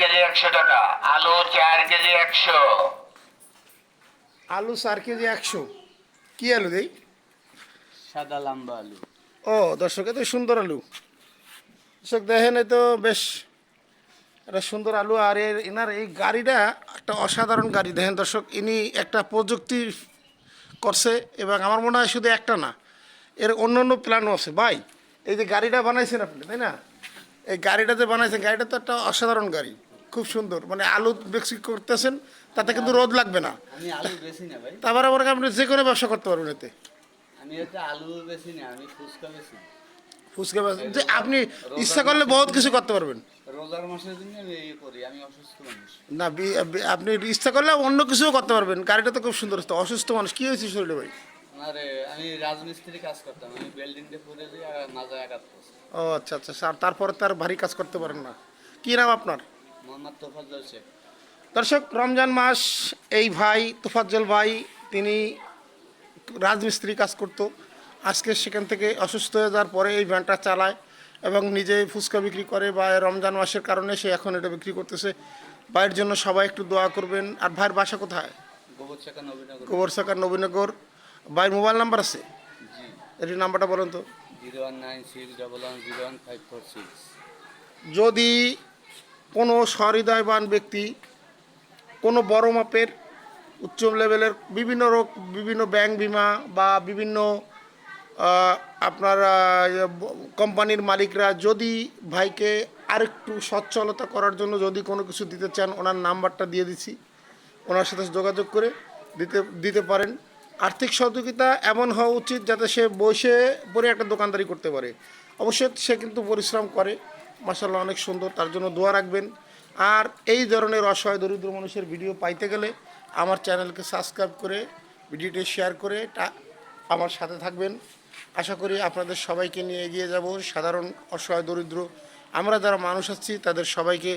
KG একশো টাকা। আলু চার কেজি একশো। আলু চার কেজি একশো। কি আলু দেই? সাদা লম্বা আলু। ও দর্শক এত সুন্দর আলু। দর্শক দেখেন তো বেশ একটা সুন্দর আলু। আর এর এনার এই গাড়িটা একটা অসাধারণ গাড়ি। দেখেন দর্শক ইনি একটা প্রযুক্তি করছে এবং আমার মনে হয় শুধু একটা না এর অন্য অন্য প্ল্যানও আছে। ভাই এই যে গাড়িটা বানাইছেন আপনি তাই না? এই গাড়িটা যে বানাইছেন গাড়িটা তো একটা অসাধারণ গাড়ি। খুব সুন্দর। মানে আলু বিক্রি করতেছেন তাতে কিন্তু রোদ লাগবে না। আমি আলু বেশি না ভাই। তারপরে আবার আপনি যে কোনো ব্যবসা করতে পারবেন এতে। আমি হচ্ছে আলু বেশি না আমি ফুচকা বেশি। ফুচকা যে আপনি ইচ্ছা করলে বহুত কিছু করতে পারবেন। রোজার মাসের জন্য আমি এই করি আমি অসুস্থ মানুষ। না আপনি ইচ্ছা করলে অন্য কিছুও করতে পারবেন। গাড়িটা তো খুব সুন্দর অসুস্থ মানুষ কি হয়েছে শরীরে ভাই? আমার আমি রাজমিস্ত্রি কাজ করতাম আমি বিল্ডিং দিয়ে পড়ে যাই আর মাজায় আঘাত ও আচ্ছা আচ্ছা স্যার তারপরে তার ভারী কাজ করতে পারেন না। কি নাম আপনার? দর্শক রমজান মাস এই ভাই তোফাজ্জল ভাই তিনি রাজমিস্ত্রি কাজ করতো। আজকে সেখান থেকে অসুস্থ হয়ে যাওয়ার পরে এই ভ্যানটা চালায় এবং নিজে ফুচকা বিক্রি করে বা রমজান মাসের কারণে সে এখন এটা বিক্রি করতেছে। ভাইয়ের জন্য সবাই একটু দোয়া করবেন। আর ভাইয়ের বাসা কোথায়? গোবর চাকা নবীনগর। গোবর সাকার নবীনগর। ভাইয়ের মোবাইল নাম্বার আছে? এটি নাম্বারটা বলুন তো। Zero one nine six double one zero one five four six. যদি কোনো সহৃদয়বান ব্যক্তি, কোনো বড় মাপের, উচ্চ লেভেলের বিভিন্ন রোগ, বিভিন্ন ব্যাংক বিমা বা বিভিন্ন আপনার কোম্পানির মালিকরা যদি ভাইকে আরেকটু সচ্ছলতা করার জন্য যদি কোনো কিছু দিতে চান, ওনার নাম্বারটা দিয়ে দিছি। ওনার সাথে যোগাযোগ করে দিতে দিতে পারেন। আর্থিক সহযোগিতা এমন হওয়া উচিত যাতে সে বসে পরে একটা দোকানদারি করতে পারে। অবশ্যই সে কিন্তু পরিশ্রম করে। মাসাল্লাহ অনেক সুন্দর, তার জন্য দোয়া রাখবেন। আর এই ধরনের অসহায় দরিদ্র মানুষের ভিডিও পাইতে গেলে আমার চ্যানেলকে সাবস্ক্রাইব করে, ভিডিওটি শেয়ার করে আমার সাথে থাকবেন। আশা করি আপনাদের সবাইকে নিয়ে এগিয়ে যাব, সাধারণ অসহায় দরিদ্র। আমরা যারা মানুষ আছি, তাদের সবাইকে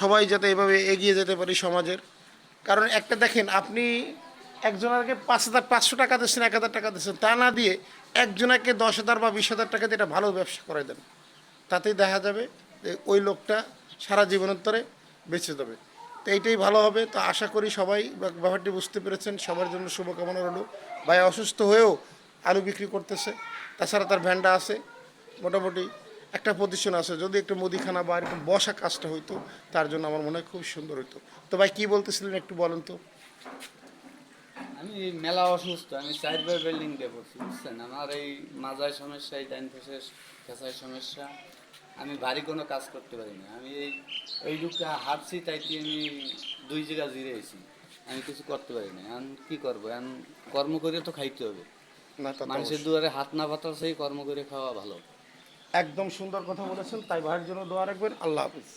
সবাই যাতে এভাবে এগিয়ে যেতে পারি সমাজের। কারণ একটা দেখেন, আপনি একজনকে পাঁচ হাজার পাঁচশো টাকা দিচ্ছেন এক হাজার টাকা দিচ্ছেন তা না দিয়ে একজনকে দশ হাজার বা বিশ হাজার টাকা দিয়ে এটা ভালো ব্যবসা করে দেন। তাতেই দেখা যাবে যে ওই লোকটা সারা জীবনোত্তরে বেঁচে যাবে। তো এইটাই ভালো হবে। তো আশা করি সবাই ব্যাপারটি বুঝতে পেরেছেন। সবার জন্য শুভকামনা রইল। ভাই অসুস্থ হয়েও আলু বিক্রি করতেছে। তাছাড়া তার ভ্যানটা আছে। মোটামুটি একটা পজিশন আছে। যদি একটু মুদিখানা বা এরকম বসা কাজটা হইতো, তার জন্য আমার মনে হয় খুব সুন্দর হইতো। তো ভাই কী বলতেছিলেন একটু বলেন তো? আমি মেলা অসুস্থ আমি চারবার বিল্ডিং দিয়ে পড়ছি বুঝছেন? আমার এই মাজায় সমস্যা এই ডাইন ফেসের সমস্যা। আমি ভারী কোনো কাজ করতে পারি না। আমি এই ওই এইটুকু হাঁটছি তাই কি আমি দুই জায়গা জিরেছি আমি কিছু করতে পারি না। এখন কি করব? এখন কর্ম করে তো খাইতে হবে। মানুষের দুয়ারে হাত না পাতার সেই কর্ম করে খাওয়া ভালো। একদম সুন্দর কথা বলেছেন তাই ভাইয়ের জন্য দোয়া রাখবেন। আল্লাহ হাফিজ।